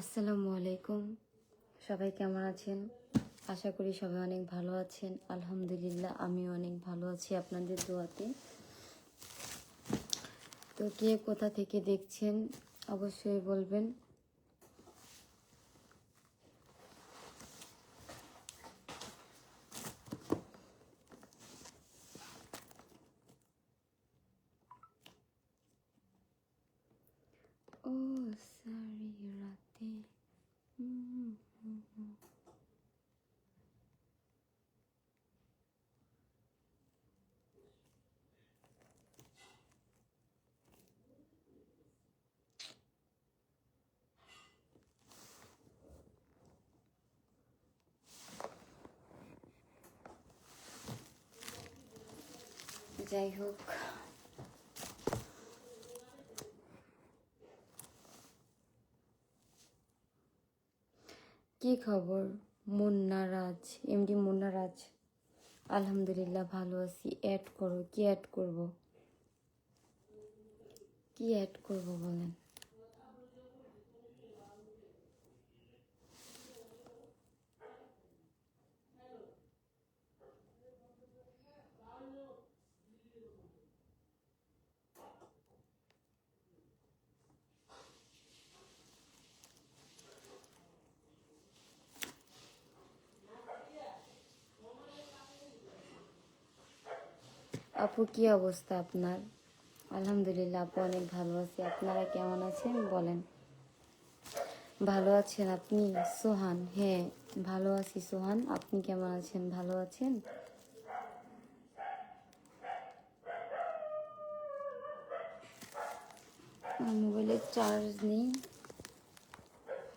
আসসালামু আলাইকুম। সবাই কেমন আছেন? আশা করি সবাই অনেক ভালো আছেন। আলহামদুলিল্লাহ আমি অনেক ভালো আছি আপনাদের দোয়াতে। তো কে কোথা থেকে দেখছেন, অবশ্যই বলবেন ও সারি রাতে হুম, হুম, হুম। যাই হোক কি খবর? মুন্না রাজ, এমডি মুন্না রাজ। আলহামদুলিল্লাহ ভালো আছি। অ্যাড করো, কি অ্যাড করব? কি অ্যাড করব বলেন? আপু, কি অবস্থা আপনার? আলহামদুলিল্লাহ আপু, অনেক ভালো আছি। আপনারা কেমন আছেন? বলেন। ভালো আছেন আপনি? সোহান হ্যাঁ ভালো আছি সোহান। আপনি কেমন আছেন? ভালো আছেন? আমার মোবাইলে চার্জ নেই।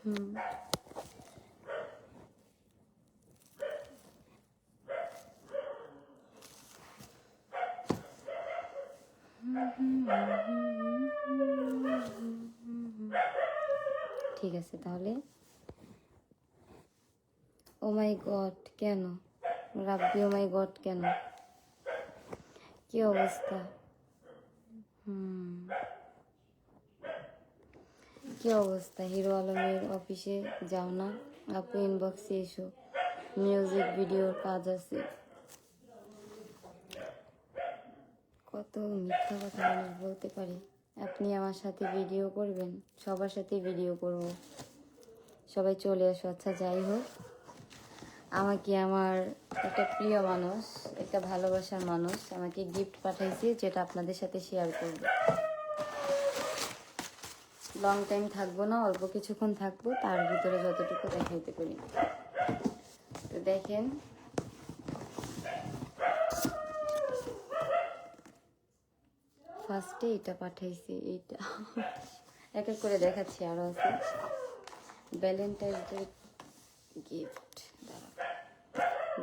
হুম। আছে তাহলে? ও মাই গড কেন? রাব্বি ও মাই গড কেন? কি অবস্থা? হুম। কি অবস্থা? হিরো আলমের অফিসে যাও না। আপু ইনবক্সে এসো। মিউজিক ভিডিওর কাজ আছে। কত মিথ্যা কথা মানুষ বলতে পারে। আপনি আমার সাথে ভিডিও করবেন, সবার সাথে ভিডিও করব। সবাই চলে আসো আচ্ছা যাই হোক। আমাকে আমার একটা প্রিয় মানুষ, একটা ভালোবাসার মানুষ আমাকে গিফট পাঠাইছে, যেটা আপনাদের সাথে শেয়ার করব। লং টাইম থাকব না, অল্প কিছুক্ষণ থাকব, তার ভিতরে যতটুকু দেখাইতে পারি। তো দেখেন ফার্স্টে এটা পাঠাইছি, এইটা। এক এক করে দেখাচ্ছি আরও আছে। ভ্যালেন্টাইন ডে গিফট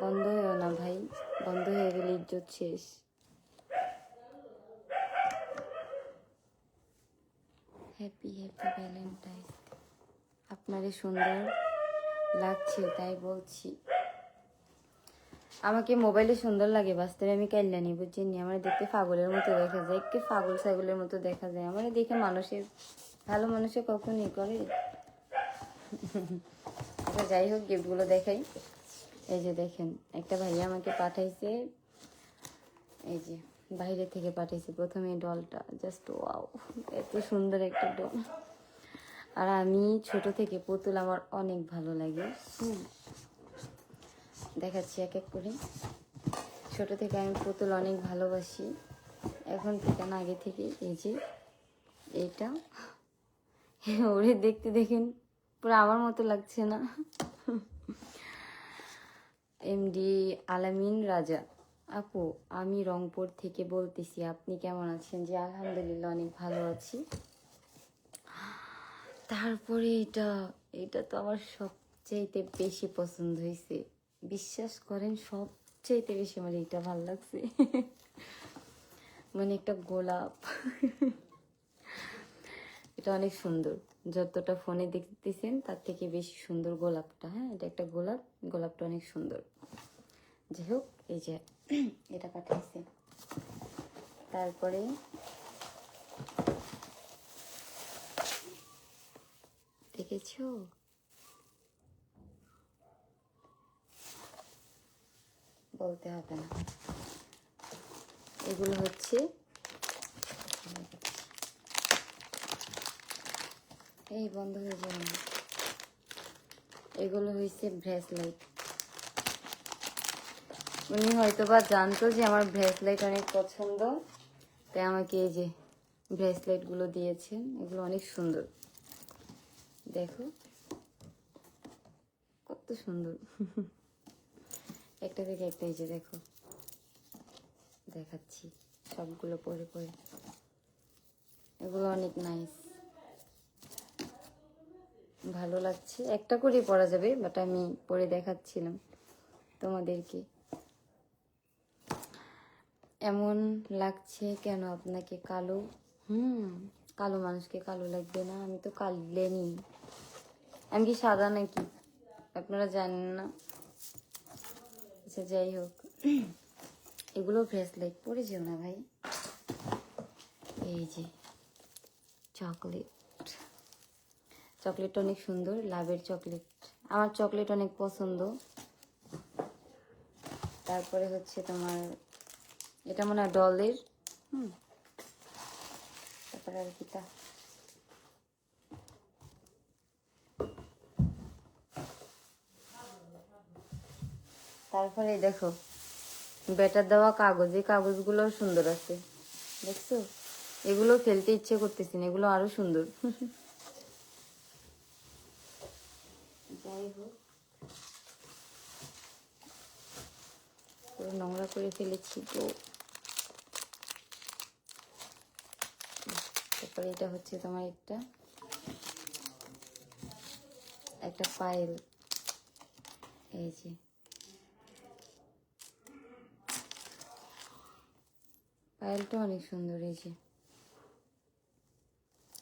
বন্ধ হয়েও না ভাই, বন্ধ হয়ে গেলে ইজ্জত শেষ। হ্যাপি হ্যাপি ভ্যালেন্টাইন আপনারে সুন্দর লাগছে, তাই বলছি। আমাকে মোবাইলে সুন্দর লাগে বাস্তবে আমি কাইলানি বুঝছেন আমার দেখতে পাগলের মতো দেখা যায় একটু পাগল ছাগলের মতো দেখা যায়। আমার দেখে মানুষের, ভালো মানুষে কখনই করে? আচ্ছা যাই হোক, গিফটগুলো দেখাই। এই যে দেখেন, একটা ভাইয়া আমাকে পাঠাইছে। এই যে, বাইরে থেকে পাঠিয়েছে প্রথমে ডলটা। জাস্ট ওয়াও, এত সুন্দর একটা ডল। আর আমি ছোট থেকে পুতুল আমার অনেক ভালো লাগে। দেখাচ্ছি এক এক করে। ছোট থেকে আমি পুতুল অনেক ভালোবাসি। এখন থেকে না, আগে থেকে এই যে এইটা। ওরে দেখতে দেখেন, পুরো আমার মতো লাগছে না। এমডি আলামিন রাজা। আপু, আমি রংপুর থেকে বলতেছি, আপনি কেমন আছেন? যে আলহামদুলিল্লাহ, অনেক ভালো আছি। তারপরে এটা এটা তো আমার সবচাইতে বেশি পছন্দ হয়েছে বিশ্বাস করেন, সবচাইতে বেশি আমার এটা ভালো লাগছে। মানে একটা গোলাপ। এটা অনেক সুন্দর। যতটা ফোনে দেখতেছেন, তার থেকে বেশি সুন্দর গোলাপটা হ্যাঁ? এটা একটা গোলাপ, গোলাপটা অনেক সুন্দর। যাই হোক, এই যে এটা পাঠাইছে। তারপরে দেখেছ? বলতে হবে না। এগুলো হচ্ছে এই বন্ধ হয়ে যাবে এগুলো হয়েছে ব্রেসলাইট। উনি হয়তো বা জানতো যে আমার ব্রেসলাইট অনেক পছন্দ, তাই আমাকে এই যে ব্রেসলেটগুলো দিয়েছেন, এগুলো অনেক সুন্দর। দেখো, কত সুন্দর। একটা থেকে একটা যে দেখো। দেখাচ্ছি সবগুলো পরে পরে। এগুলো অনেক নাইস ভালো লাগছে। একটা করেই পরা যাবে বাট আমি পরে দেখাচ্ছিলাম তোমাদেরকে। এমন লাগছে কেন আপনাকে কালো? হুম, কালো মানুষকে কালো লাগবে না। আমি তো কালেনি আমি কি সাদা নাকি? আপনারা জানেন না? আচ্ছা যাই হোক। এগুলো ব্রেসলেট পরে যেও না ভাই? এই যে চকলেট চকলেটটা অনেক সুন্দর, লাভের চকলেট আমার চকলেট অনেক পছন্দ। তারপরে হচ্ছে তোমার, এটা মনে হয় ডলের। হুম। তারপরে আর কি তারপরে দেখো বেটার দেওয়া কাগজ, এই কাগজগুলো সুন্দর আছে। দেখছ? এগুলো ফেলতে ইচ্ছে করতেছি না, এগুলো আরও সুন্দর। যাই হোক নোংরা করে ফেলেছি তো। তারপরে এটা হচ্ছে তোমার একটা একটা পায়েল এই যে পায়েলটা অনেক সুন্দর যে।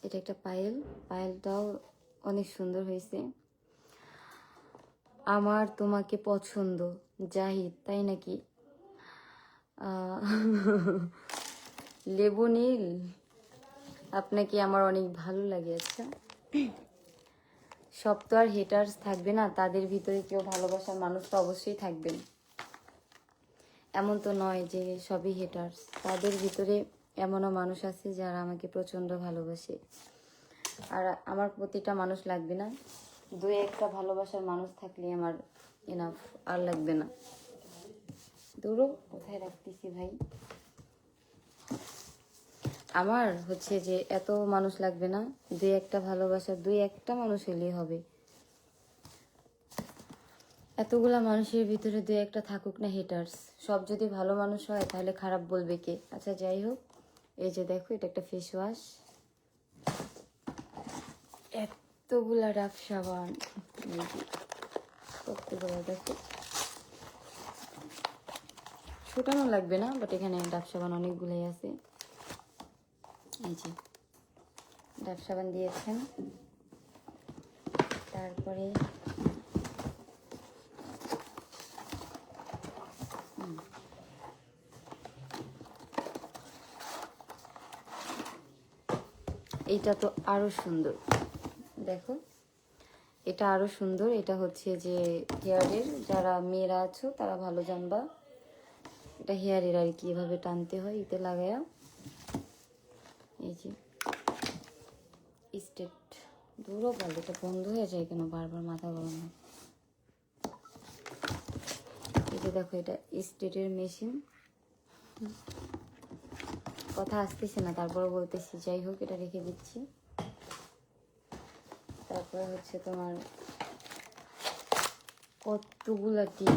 এটা একটা পায়েল। পায়েলটাও অনেক সুন্দর হয়েছে। আমার তোমাকে পছন্দ, জাহিদ, তাই নাকি? লেবু নীল, আপনাকে আমার অনেক ভালো লাগে আচ্ছা। সব তো আর হেটার্স থাকবে না, তাদের ভিতরে কেউ ভালোবাসার মানুষ তো অবশ্যই থাকবেন। এমন তো নয় যে সবই হেটার্স তাদের ভিতরে এমনও মানুষ আছে যারা আমাকে প্রচণ্ড ভালোবাসে। আর আমার প্রতিটা মানুষ লাগবে না। দুই একটা ভালোবাসার মানুষ থাকলে আমার এনাফ আর লাগবে না। দূরও কোথায় রাখতেছি ভাই? আমার হচ্ছে যে এত মানুষ লাগবে না। দুই একটা ভালোবাসা দুই একটা মানুষ হলেই হবে। এতগুলা মানুষের ভিতরে দুই একটা থাকুক না হেটার্স সব যদি ভালো মানুষ হয়, তাহলে খারাপ বলবে কে? আচ্ছা যাই হোক। এই যে দেখো, এটা একটা ফেস ওয়াশ এতগুলা ডাব সাবান। দেখো। ছোটানো লাগবে না বাট এখানে ডাব সাবান অনেকগুলাই আছে। এই যে ডাব সাবান দিয়েছেন। তারপরে এইটা তো আরও সুন্দর। দেখো, এটা আরও সুন্দর। এটা হচ্ছে যে হেয়ারের, যারা মেয়েরা আছো, তারা ভালো জানবা। এটা হেয়ারের আর কি, এভাবে টানতে হয়, এতে লাগায়া। এই যে, স্টেট। দূরও ভালো এটা বন্ধ হয়ে যায় কেন? বারবার মাথা গরম হয়। এই যে দেখো, এটা স্টেটের মেশিন। কথা আসতেছে না, তারপরে বলতেছি, যাই হোক, এটা রেখে দিচ্ছি। তারপরে হচ্ছে তোমার কতগুলা টিপ,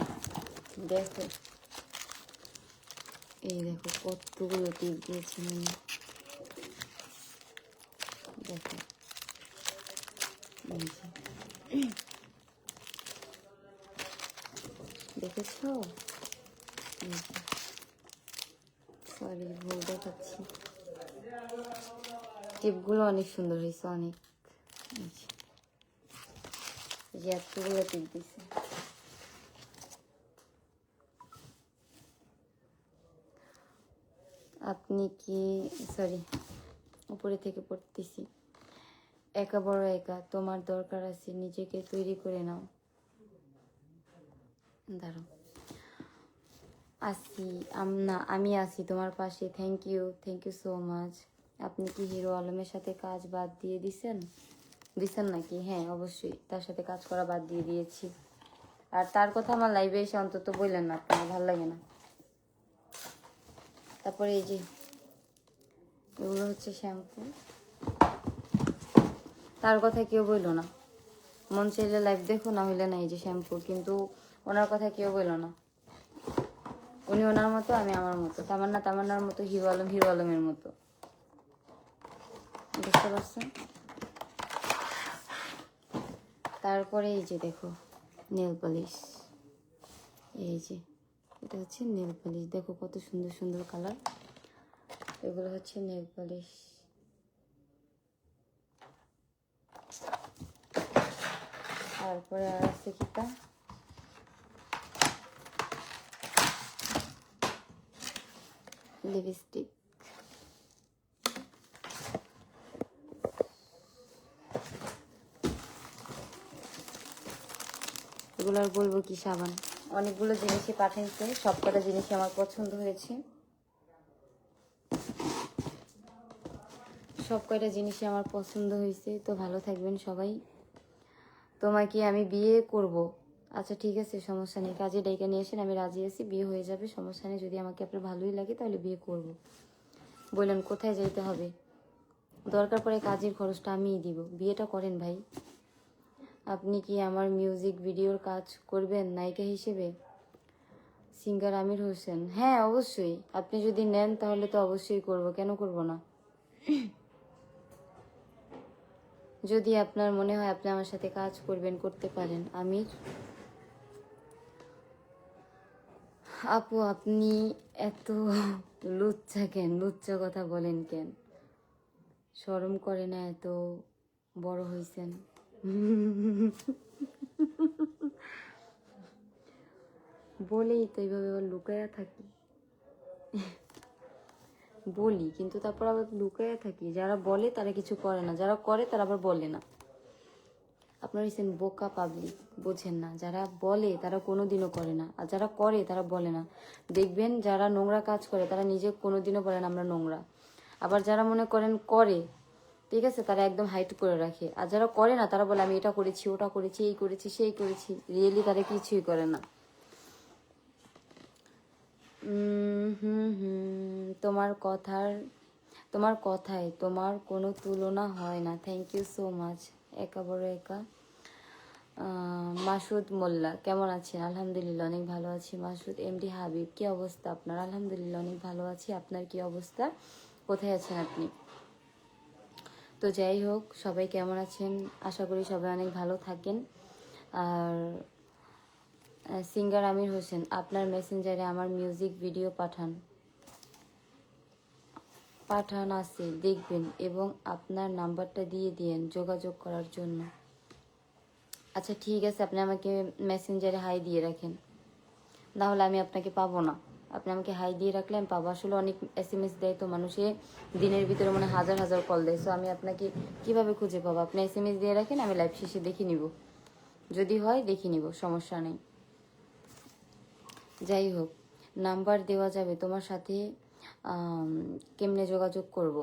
দেখো। এই দেখো, কতগুলো টিপ দিয়েছি আমি। দেখো। দেখেছ সরি ভুল দেখাচ্ছি টিপগুলো অনেক সুন্দর হয়েছে, অনেক। যে। এতগুলো আপনি কি সরি উপরে থেকে পড়তেছি। একা বড় একা, তোমার দরকার আছে, নিজেকে তৈরি করে নাও। দাঁড়ো আসি, আমি আছি তোমার পাশে thank you thank you so much আপনি কি হিরো আলমের সাথে কাজ বাদ দিয়ে দিছেন? দিছেন নাকি? হ্যাঁ অবশ্যই। তার সাথে কাজ করা বাদ দিয়ে দিয়েছি। আর তার কথা আমার লাইভে এসে অন্তত বললেন না আপনার ভালো লাগে না। তারপরে এই যে, এগুলো হচ্ছে শ্যাম্পু। তার কথা কেউ বলল না। মন চাইলে লাইভ দেখো, না হইলে না এই যে শ্যাম্পু। কিন্তু ওনার কথা কেউ বলল না। উনি ওনার মতো, আমি আমার মতো। তামান্না তামান্নার মতো, হিরো আলম হিরো আলমের মতো। বুঝতে পারছেন? তারপরে এই যে দেখো নেল পলিশ এই যে, এটা হচ্ছে নেল পলিশ দেখো কত সুন্দর সুন্দর কালার এগুলো হচ্ছে নেল পলিশ তারপরে আর আছে কিটা লিপস্টিক এগুলো আর বলব কি সাবান? অনেকগুলো জিনিসই পাঠাইছে সব কটা জিনিসই আমার পছন্দ হয়েছে। সব কয়টা জিনিসই আমার পছন্দ হয়েছে, তো ভালো থাকবেন সবাই। তোমাকে আমি বিয়ে করব। আচ্ছা ঠিক আছে, সমস্যা নেই। কাজে ডেকে নিয়ে এসেন আমি রাজি আছি, বিয়ে হয়ে যাবে, সমস্যা নেই। যদি আমাকে আপনার ভালোই লাগে, তাহলে বিয়ে করব। বললেন, কোথায় যাইতে হবে? দরকার পড়ে কাজের খরচটা আমিই দিব। বিয়েটা করেন ভাই। আপনি কি আমার মিউজিক ভিডিওর কাজ করবেন নায়িকা হিসেবে? সিঙ্গার আমির হোসেন। হ্যাঁ অবশ্যই। আপনি যদি নেন, তাহলে তো অবশ্যই করব। কেন করব না? যদি আপনার মনে হয় আপনি আমার সাথে কাজ করবেন, করতে পারেন। আমির? আপু, আপনি এত লুচ্চা কেন? লুচ্চা কথা বলেন কেন? শরম করে না এত বড় হইছেন? বলেই তো এইভাবে আবার লুকায়া থাকি। বলি, কিন্তু তারপর আবার লুকায়া থাকি। যারা বলে তারা কিছু করে না। যারা করে তারা আবার বলে না। আপনার হচ্ছেন বোকা পাবলিক, বোঝেন না। যারা বলে তারা কোনো দিনও করে না। আর যারা করে তারা বলে না। দেখবেন যারা নোংরা কাজ করে তারা নিজে কোনো দিনও বলে না আমরা নোংরা। আবার যারা মনে করেন করে ঠিক আছে, তারা একদম হাইট করে রাখে। আর যারা করে না, তারা বলে, আমি এটা করেছি, ওটা করেছি, এই করেছি, সেই করেছি। রিয়েলি তারা কিছুই করে না। হুম হুম, তোমার কথার, তোমার কথায় তোমার কোনো তুলনা হয় না। থ্যাংক ইউ সো মাচ একা বড় একা। মাসুদ মোল্লা, কেমন আছেন? আলহামদুলিল্লাহ, অনেক ভালো আছি। মাসুদ এমডি হাবিব, কি অবস্থা আপনার? আলহামদুলিল্লাহ, অনেক ভালো আছি। আপনার কি অবস্থা? কোথায় আছেন আপনি? তো যাই হোক, সবাই কেমন আছেন? আশা করি সবাই অনেক ভালো থাকেন। আর সিঙ্গার আমির হোসেন, আপনার মেসেঞ্জারে আমার মিউজিক ভিডিও পাঠান। পাঠান আছে, দেখবেন এবং আপনার নাম্বারটা দিয়ে দিয়েন যোগাযোগ করার জন্য। আচ্ছা ঠিক আছে, আপনি আমাকে মেসেঞ্জারে হাই দিয়ে রাখেন। না হলে আমি আপনাকে পাবো না। আপনি আমাকে হাই দিয়ে রাখলে, আমি পাবো। আসলে অনেক এস এম এস দেয় তো মানুষে, দিনের ভিতরে মানে হাজার হাজার কল দেয়। সো আমি আপনাকে কীভাবে খুঁজে পাবো? আপনি এস এম এস দিয়ে রাখেন, আমি লাইভ শেষে দেখে নিব। যদি হয়, দেখে নিব, সমস্যা নেই। যাই হোক, নাম্বার দেওয়া যাবে তোমার সাথে কেমনে যোগাযোগ করব?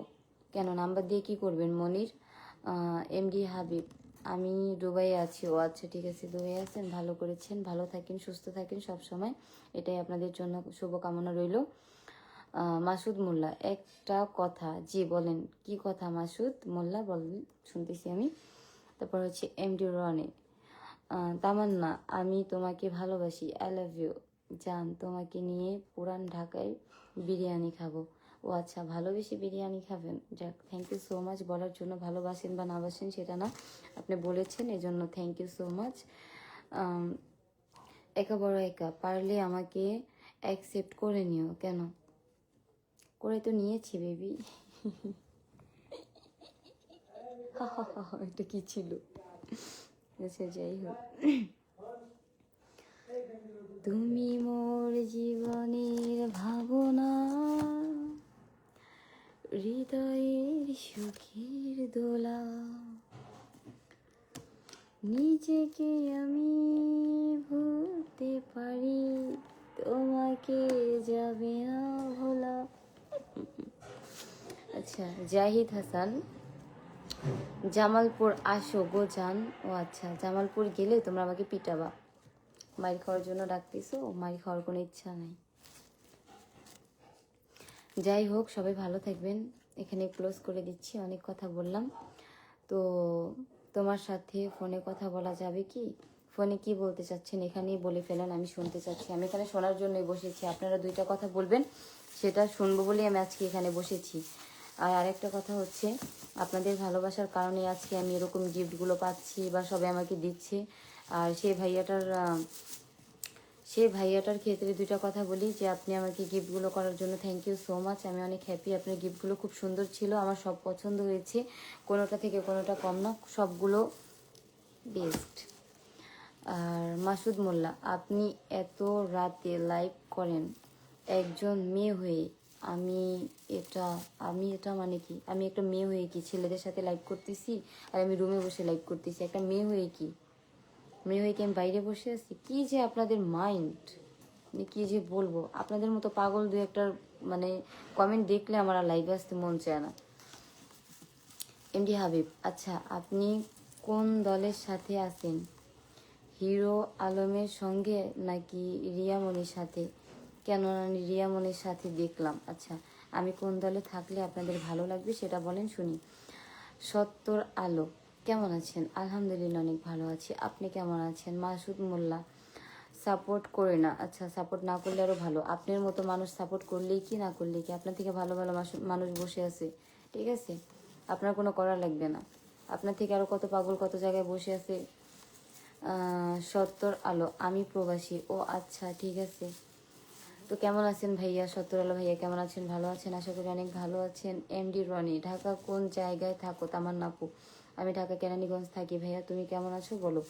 কেন? নাম্বার দিয়ে কি করবেন, মনির? এমডি হাবিব। আমি দুবাইয়ে আছি ও আচ্ছা ঠিক আছে দুবাই আছেন ভালো করেছেন ভালো থাকেন সুস্থ থাকেন সব সময় এটাই আপনাদের জন্য শুভকামনা রইল। মাসুদ মোল্লা একটা কথা জি বলেন কি কথা মাসুদ মোল্লা? বলেন শুনতেছি আমি। তারপর হচ্ছে এমডি রনে আহ, তামান্না আমি তোমাকে ভালোবাসি আই লাভ ইউ। জান তোমাকে নিয়ে পুরান ঢাকায় বিরিয়ানি খাব। ও আচ্ছা ভালোবেসে বিরিয়ানি খাবেন। যাক থ্যাংক ইউ সো মাচ বলার জন্য ভালোবাসেন বা না বাসেন সেটা না। আপনি বলেছেন, এজন্য থ্যাংক ইউ সো মাচ একা বড় একা, পারলে আমাকে অ্যাকসেপ্ট করে নিও। কেন? করে তো নিয়েছি বেবি এটা কি ছিল? আচ্ছা যাই হোক। তুমি মোর জীবনের ভাবনা হৃদয়ের সুখের দোলা। নিজেকে আমি ভুলতে পারি, তোমাকে যাবে না ভোলা। আচ্ছা জাহিদ হাসান, জামালপুর আসো গো জান। ও আচ্ছা জামালপুর গেলে তোমরা আমাকে পিটাবা। মাইর খাওয়ার জন্য ডাকতেছো, মাইর খাওয়ার কোনো ইচ্ছা নাই। যাই হোক, সবাই ভালো থাকবেন। এখানে ক্লোজ করে দিচ্ছি, অনেক কথা বললাম। তো তোমার সাথে ফোনে কথা বলা যাবে কি? ফোনে কি বলতে চাচ্ছেন? এখানেই বলে ফেলেন, আমি শুনতে চাচ্ছি। আমি এখানে শোনার জন্যই বসেছি। আপনারা দুইটা কথা বলবেন, সেটা শুনব বলেই আমি আজকে এখানে বসেছি। আর আরেকটা কথা হচ্ছে, আপনাদের ভালোবাসার কারণে আজকে আমি এরকম গিফটগুলো পাচ্ছি বা সবাই আমাকে দিচ্ছে। আর সেই ভাইয়াটার সেই ভাইয়াটার ক্ষেত্রে দুইটা কথা বলি, যে আপনি আমাকে গিফটগুলো করার জন্য থ্যাংক ইউ সো মাচ আমি অনেক হ্যাপি আপনার গিফটগুলো খুব সুন্দর ছিল, আমার সব পছন্দ হয়েছে। কোনোটা থেকে কোনোটা কম না, সবগুলো বেস্ট আর মাসুদ মোল্লা, আপনি এত রাতে লাইভ করেন, একজন মেয়ে হয়ে আমি এটা আমি এটা মানে কি? আমি একটা মেয়ে হয়ে কি ছেলেদের সাথে লাইভ করতেছি? আর আমি রুমে বসে লাইভ করতেছি, একটা মেয়ে হয়ে কি? মেয়ে হয়ে কি আমি বাইরে বসে আছি। কি যে আপনাদের মাইন্ড কি যে বলব? আপনাদের মতো পাগল দু একটা মানে কমেন্ট দেখলে আমার আর লাইভে আসতে মন চায় না। এমডি হাবিব আচ্ছা আপনি কোন দলের সাথে আছেন? হিরো আলমের সঙ্গে নাকি রিয়ামনির সাথে? কেন আমি রিয়ামনির সাথে দেখলাম। আচ্ছা আমি কোন দলে থাকলে আপনাদের ভালো লাগবে সেটা বলেন শুনি। সত্তর আলো কেমন আছেন? আলহামদুলিল্লাহ অনেক ভালো আছি। আপনি কেমন আছেন? মাসুদ মোল্লা, সাপোর্ট করে না আচ্ছা সাপোর্ট না করলে আরও ভালো। আপনার মতো মানুষ সাপোর্ট করলেই কি না করলেই কি? আপনার থেকে ভালো ভালো মানুষ বসে আছে, ঠিক আছে? আপনার কোনো করা লাগবে না। আপনার থেকে আরও কত পাগল, কত জায়গায় বসে আছে? সত্তর আলো, আমি প্রবাসী। ও আচ্ছা ঠিক আছে। তো কেমন আছেন ভাইয়া? সত্তর আলো ভাইয়া, কেমন আছেন? ভালো আছেন? আশা করি অনেক ভালো আছেন। এমডি রনি, ঢাকা কোন জায়গায় থাকো? তামার নাপু আমি ঢাকা কেরানীগঞ্জ থাকি। ভাইয়া, তুমি কেমন আছো? বলো।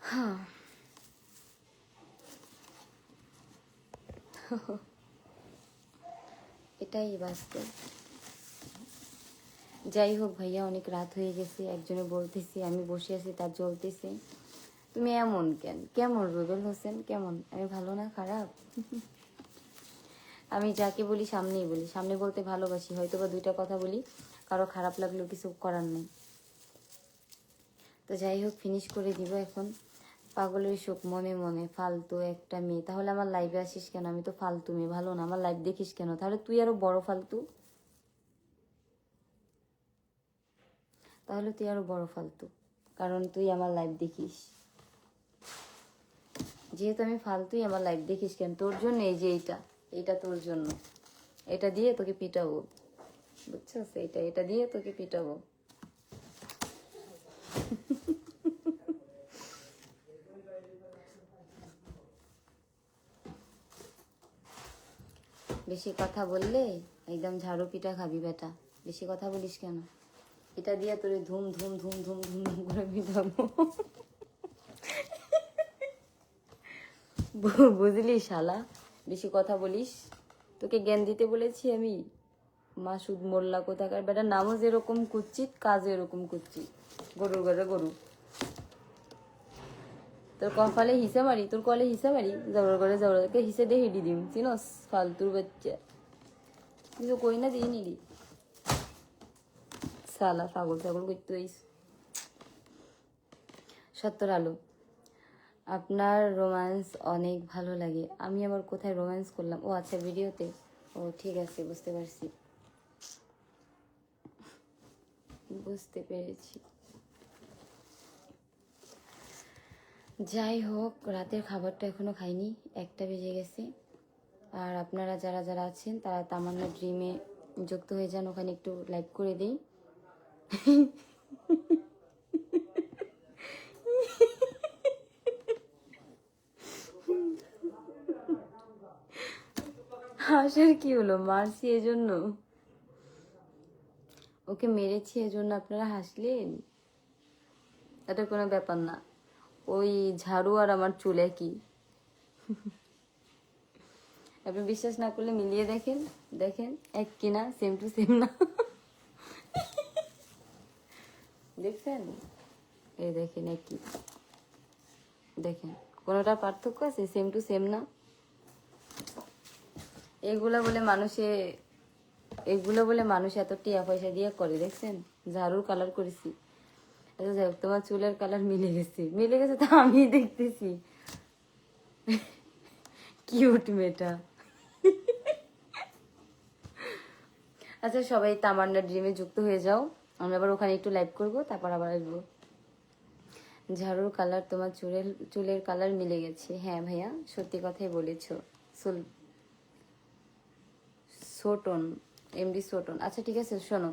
হ্যাঁ। এটাই বাস্তব। যাই হোক ভাইয়া, অনেক রাত হয়ে গেছে। একজনে বলতেছি, আমি বসে আছি, তার জ্বলতেছে। তুমি এমন কেন? কেমন, রুবেল হোসেন? কেমন? আমি ভালো না, খারাপ? আমি যাকে বলি, সামনেই বলি। সামনে বলতে ভালোবাসি হয়তো বা দুইটা কথা বলি। কারও খারাপ লাগলেও কিছু করার নেই। তো যাই হোক ফিনিশ করে দিব এখন। পাগলের শোক, মনে মনে, ফালতু একটা মেয়ে। তাহলে আমার লাইভে আসিস কেন? আমি তো ফালতু মেয়ে, ভালো না। আমার লাইভ দেখিস কেন? তাহলে তুই আরও বড় ফালতু। তাহলে তুই আরও বড় ফালতু, কারণ তুই আমার লাইভ দেখিস। যেহেতু আমি ফালতুই আমার লাইভ দেখিস কেন? তোর জন্য এই যে এইটা এইটা তোর জন্য। এটা দিয়ে তোকে পিটাবো। বুঝছস এইটা এটা দিয়ে তোকে পিটাবো। বেশি কথা বললে একদম ঝাড়ু পিটা খাবি বেটা। বেশি কথা বলিস কেন? এটা দিয়ে তোরে ধুম ধুম ধুম ধুম ধুম ধুম করে পিটাবো। বুঝলি শালা? বেশি কথা বলিস? তোকে জ্ঞান দিতে বলেছি আমি। মাসুদ মোল্লা কোথাকার? বেটা, নামও যেরকম কুচ্ছিত, কাজও এরকম কুচ্ছিত। গরুর ঘরে গরু। তোর কপালে হিসে মারি, তোর কলে হিসে মারি, জবর করে জবর করে। হিসে দিয়ে হিডি দিম, চিনস? ফালতুর বাচ্চা। কিছু কই না, দিয়ে নিলি। সালা পাগল পাগল করতে হইস। সত্তর আলো আপনার রোম্যান্স অনেক ভালো লাগে। আমি আবার কোথায় রোম্যান্স করলাম? ও আচ্ছা ভিডিওতে। ও, ঠিক আছে, বুঝতে পারছি। বুঝতে পেরেছি। যাই হোক, রাতের খাবারটা এখনও খাইনি, একটা বেজে গেছে। আর আপনারা যারা যারা আছেন, তারা তামান্না ড্রিমে যুক্ত হয়ে যান, ওখানে একটু লাইক করে দিই। হাসার কি হলো, মারছি এজন্য? ওকে মেরেছি এজন্য আপনারা হাসলেন? এটা কোনো ব্যাপার না। ওই ঝাড়ু আর আমার চুল একই। আপনি বিশ্বাস না করলে মিলিয়ে দেখেন। দেখেন, এক কিনা সেম টু সেম না। দেখছেন? এই দেখেন একই দেখেন, কোনোটা পার্থক্য আছে? সেম টু সেম না? এগুলো বলে মানুষে এগুলো বলে মানুষ এত টিয়া পয়সা দিয়ে করে, দেখছেন? ঝাড়ুর কালার করেছি। আচ্ছা যাই তোমার চুলের কালার মিলে গেছে। মিলে গেছে তো আমি দেখতেছি। কিউট মেয়েটা। আচ্ছা সবাই তামান্না ড্রিমে যুক্ত হয়ে যাও। আমরা আবার ওখানে একটু লাইভ করব, তারপর আবার আসব। ঝাড়ুর কালার তোমার চুলের চুলের কালার মিলে গেছে। হ্যাঁ ভাইয়া, সত্যি কথাই বলেছ। সোটন এমডি সোটন আচ্ছা ঠিক আছে, শোনো।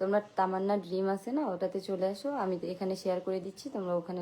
তোমরা তামান্না ড্রিম আছে না? ওটাতে চলে আসো। আমি এখানে শেয়ার করে দিচ্ছি। তোমরা ওখানে